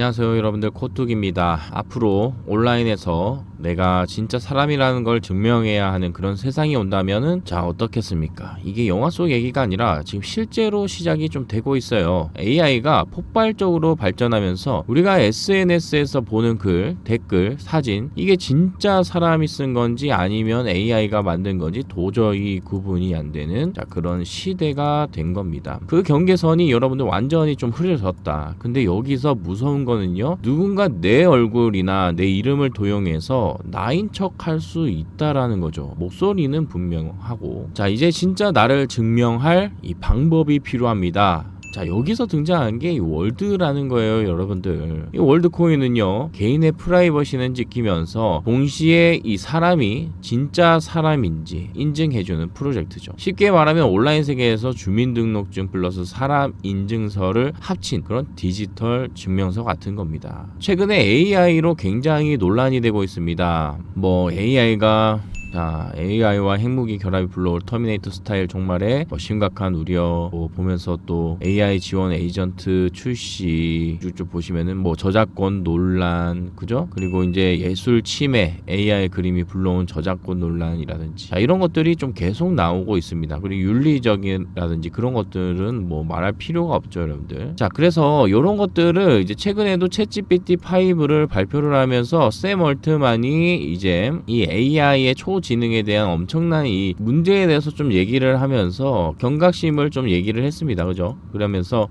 안녕하세요 여러분들. 코뚝입니다. 앞으로 온라인에서 내가 진짜 사람이라는 걸 증명해야 하는 그런 세상이 온다면은 자 어떻겠습니까? 이게 영화 속 얘기가 아니라 지금 실제로 시작이 좀 되고 있어요. AI가 폭발적으로 발전하면서 우리가 SNS에서 보는 글 댓글 사진 이게 진짜 사람이 쓴 건지 아니면 AI가 만든 건지 도저히 구분이 안 되는 자 그런 시대가 된 겁니다. 그 경계선이 여러분들 완전히 좀 흐려졌다. 근데 여기서 무서운 거는요 누군가 내 얼굴이나 내 이름을 도용해서 나인 척 할 수 있다라는 거죠. 목소리는 분명하고. 자 이제 진짜 나를 증명할 이 방법이 필요합니다 자 여기서 등장한 게이 월드라는 거예요 여러분들. 이 월드 코인은요 개인의 프라이버시는 지키면서 동시에 이 사람이 진짜 사람인지 인증해주는 프로젝트죠. 쉽게 말하면 온라인 세계에서 주민등록증 플러스 사람 인증서를 합친 그런 디지털 증명서 같은 겁니다. 최근에 AI로 굉장히 논란이 되고 있습니다. 뭐 AI가 자, AI와 핵무기 결합이 불러올 터미네이터 스타일 종말에 뭐 심각한 우려 뭐 보면서 또 AI 지원 에이전트 출시 쭉쭉 보시면은 뭐 저작권 논란 그죠? 그리고 이제 예술 침해 AI 그림이 불러온 저작권 논란이라든지 자, 이런 것들이 좀 계속 나오고 있습니다. 그리고 윤리적이라든지 그런 것들은 뭐 말할 필요가 없죠, 여러분들. 자, 그래서 이런 것들을 이제 최근에도 챗GPT 5를 발표를 하면서 샘 얼트만이 이제 이 AI의 초 지능에 대한 엄청난 이 문제에 대해서 좀 얘기를 하면서 경각심을 좀 얘기를 했습니다. 그죠? 그러면서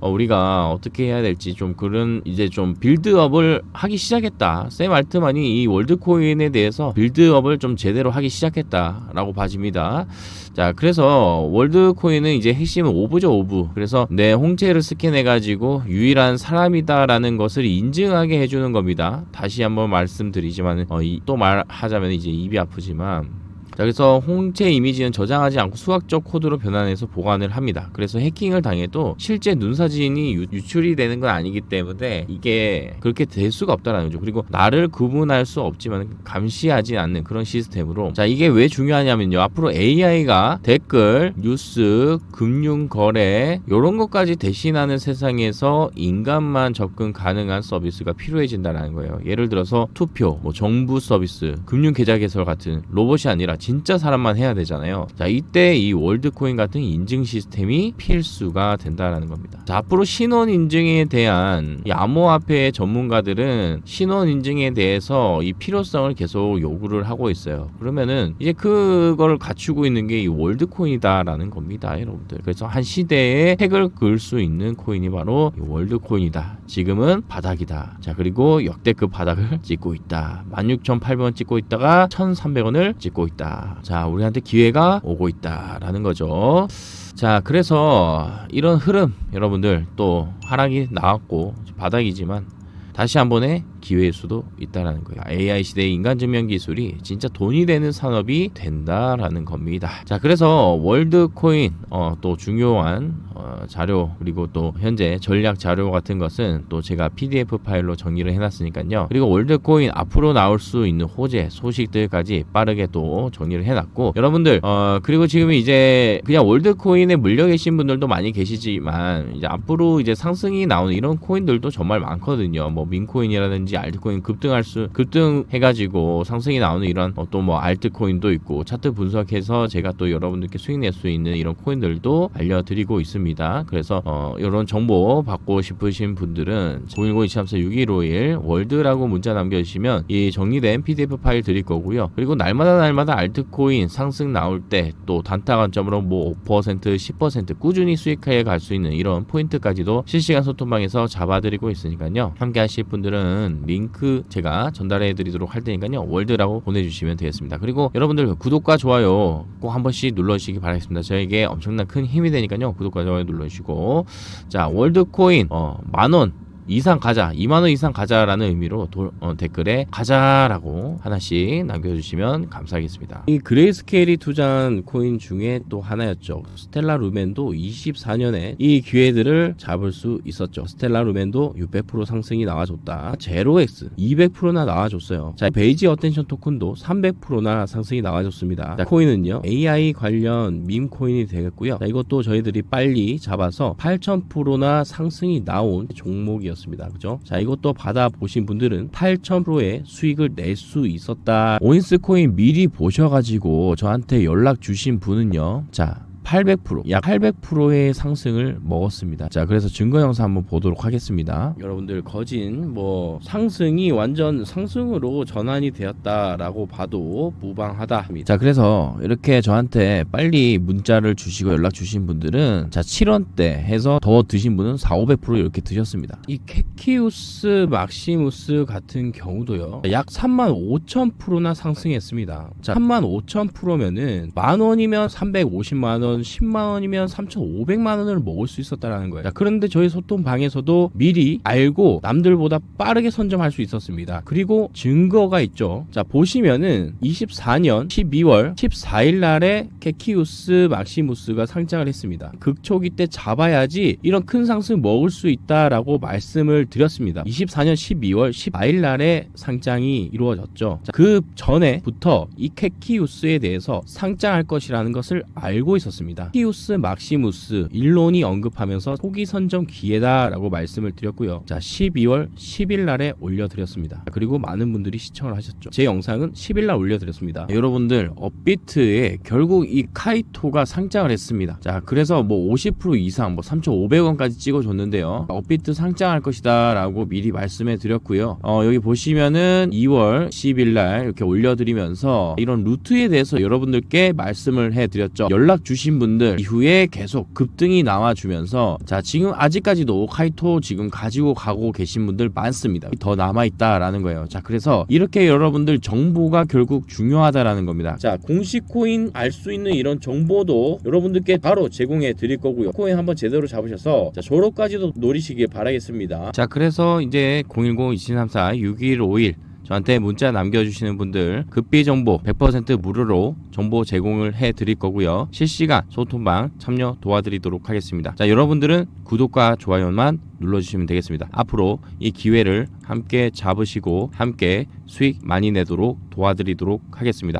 어, 우리가 어떻게 해야 될지 좀 그런 이제 좀 빌드업을 하기 시작했다. 샘 알트만이 이 월드코인에 대해서 빌드업을 좀 제대로 하기 시작했다라고 봐집니다. 자, 그래서 월드코인은 이제 핵심은 오브죠, 오브. 그래서 내 홍채를 스캔해 가지고 유일한 사람이다라는 것을 인증하게 해주는 겁니다. 다시 한번 말씀드리지만 어, 이, 또 말하자면 이제 입이 아프지 만 자, 그래서 홍채 이미지는 저장하지 않고 수학적 코드로 변환해서 보관을 합니다. 그래서 해킹을 당해도 실제 눈 사진이 유, 유출이 되는 건 아니기 때문에 이게 그렇게 될 수가 없다라는 거죠. 그리고 나를 구분할 수 없지만 감시하지 않는 그런 시스템으로 자, 이게 왜 중요하냐면요. 앞으로 AI가 댓글, 뉴스, 금융 거래 이런 것까지 대신하는 세상에서 인간만 접근 가능한 서비스가 필요해진다는 거예요. 예를 들어서 투표, 뭐 정부 서비스, 금융 계좌 개설 같은 로봇이 아니라 진짜 사람만 해야 되잖아요. 자, 이때 이 월드코인 같은 인증 시스템이 필수가 된다라는 겁니다. 자, 앞으로 신원 인증에 대한 이 암호화폐 전문가들은 신원 인증에 대해서 이 필요성을 계속 요구를 하고 있어요. 그러면은 이제 그걸 갖추고 있는 게 이 월드코인이다라는 겁니다, 여러분들. 그래서 한 시대에 핵을 그을 수 있는 코인이 바로 이 월드코인이다. 지금은 바닥이다. 자, 그리고 역대급 바닥을 찍고 있다. 16,800원 찍고 있다가 1,300원을 찍고 있다. 자, 우리한테 기회가 오고 있다라는 거죠. 자, 그래서 이런 흐름 여러분들 또 하락이 나왔고 바닥이지만 다시 한 번의 기회일 수도 있다라는 거예요. AI 시대의 인간 증명 기술이 진짜 돈이 되는 산업이 된다라는 겁니다. 자, 그래서 월드 코인 어, 또 중요한 어, 자료 그리고 또 현재 전략 자료 같은 것은 또 제가 PDF 파일로 정리를 해놨으니까요. 그리고 월드 코인 앞으로 나올 수 있는 호재 소식들까지 빠르게 또 정리를 해놨고 여러분들 어, 그리고 지금 이제 그냥 월드 코인에 물려 계신 분들도 많이 계시지만 이제 앞으로 이제 상승이 나오는 이런 코인들도 정말 많거든요. 뭐 민코인이라든지 알트코인 급등할 수 급등해가지고 상승이 나오는 이런 어, 또뭐 알트코인도 있고 차트 분석해서 제가 또 여러분들께 수익 낼 수 있는 이런 코인들도 알려드리고 있습니다. 그래서 어, 이런 정보 받고 싶으신 분들은 010-234-6151 월드라고 문자 남겨주시면 이 정리된 PDF 파일 드릴 거고요. 그리고 날마다 날마다 알트코인 상승 나올 때 또 단타 관점으로 뭐 5% 10% 꾸준히 수익해 갈 수 있는 이런 포인트까지도 실시간 소통방에서 잡아드리고 있으니까요. 함께 하실 분들은 링크 제가 전달해 드리도록 할 테니까요. 월드라고 보내주시면 되겠습니다. 그리고 여러분들 구독과 좋아요 꼭 한 번씩 눌러주시기 바라겠습니다. 저에게 엄청난 큰 힘이 되니까요. 구독과 좋아요 눌러주시고 자 월드코인 어, 만원 이상 가자 2만원 이상 가자라는 의미로 도, 어, 댓글에 가자라고 하나씩 남겨주시면 감사하겠습니다. 이 그레이스케일이 투자한 코인 중에 또 하나였죠. 스텔라 루멘도 24년에 이 기회들을 잡을 수 있었죠. 스텔라 루멘도 600% 상승이 나와줬다. 제로엑스 200%나 나와줬어요. 자 베이지 어텐션 토큰도 300%나 상승이 나와줬습니다. 자 코인은요 AI 관련 밈 코인이 되겠고요. 자, 이것도 저희들이 빨리 잡아서 8000%나 상승이 나온 종목이었습니다 상승이었습니다. 그죠? 자, 이것도 받아 보신 분들은 8,000%의 수익을 낼 수 있었다. 오인스 코인 미리 보셔가지고 저한테 연락 주신 분은요. 자, 800%, 약 800%의 상승을 먹었습니다. 자, 그래서 증거 영상 한번 보도록 하겠습니다. 여러분들 거진 뭐 상승이 완전 상승으로 전환이 되었다라고 봐도 무방하다. 자, 그래서 이렇게 저한테 빨리 문자를 주시고 연락 주신 분들은 자, 7원대 해서 더 드신 분은 4, 500% 이렇게 드셨습니다. 이 캐키우스 막시무스 같은 경우도요. 약 3만 5천 프로나 상승했습니다. 자, 3만 5천 프로면은 만 원이면 350만 원, 10만 원이면 3,500만 원을 먹을 수 있었다라는 거예요. 자, 그런데 저희 소통 방에서도 미리 알고 남들보다 빠르게 선점할 수 있었습니다. 그리고 증거가 있죠. 자, 보시면은 24년 12월 14일 날에 캐키우스 막시무스가 상장을 했습니다. 극초기 때 잡아야지 이런 큰 상승 먹을 수 있다라고 말씀을 드렸습니다. 24년 12월 14일 날에 상장이 이루어졌죠. 자, 그 전에부터 이 캐키우스에 대해서 상장할 것이라는 것을 알고 있었습니다. 캐키우스 막시무스 일론이 언급하면서 초기 선점 기회다라고 말씀을 드렸고요. 자, 12월 10일 날에 올려드렸습니다. 그리고 많은 분들이 시청을 하셨죠. 제 영상은 10일 날 올려드렸습니다. 여러분들 업비트에 결국 이 카이토가 상장을 했습니다. 자, 그래서 뭐 50% 이상 뭐 3,500원까지 찍어줬는데요. 업비트 상장할 것이다라고 미리 말씀해 드렸고요. 어, 여기 보시면은 2월 10일 날 이렇게 올려드리면서 이런 루트에 대해서 여러분들께 말씀을 해 드렸죠. 연락 주신 분들 이후에 계속 급등이 나와주면서 자 지금 아직까지도 카이토 지금 가지고 가고 계신 분들 많습니다. 더 남아있다라는 거예요. 자 그래서 이렇게 여러분들 정보가 결국 중요하다라는 겁니다. 자 공식 코인 알 수 있는 이런 정보도 여러분들께 바로 제공해 드릴 거고요. 코인 한번 제대로 잡으셔서 자 졸업까지도 노리시길 바라겠습니다. 자 그래서 이제 010-2734-6151 저한테 문자 남겨주시는 분들 급비 정보 100% 무료로 정보 제공을 해 드릴 거고요. 실시간 소통방 참여 도와드리도록 하겠습니다. 자, 여러분들은 구독과 좋아요만 눌러주시면 되겠습니다. 앞으로 이 기회를 함께 잡으시고 함께 수익 많이 내도록 도와드리도록 하겠습니다.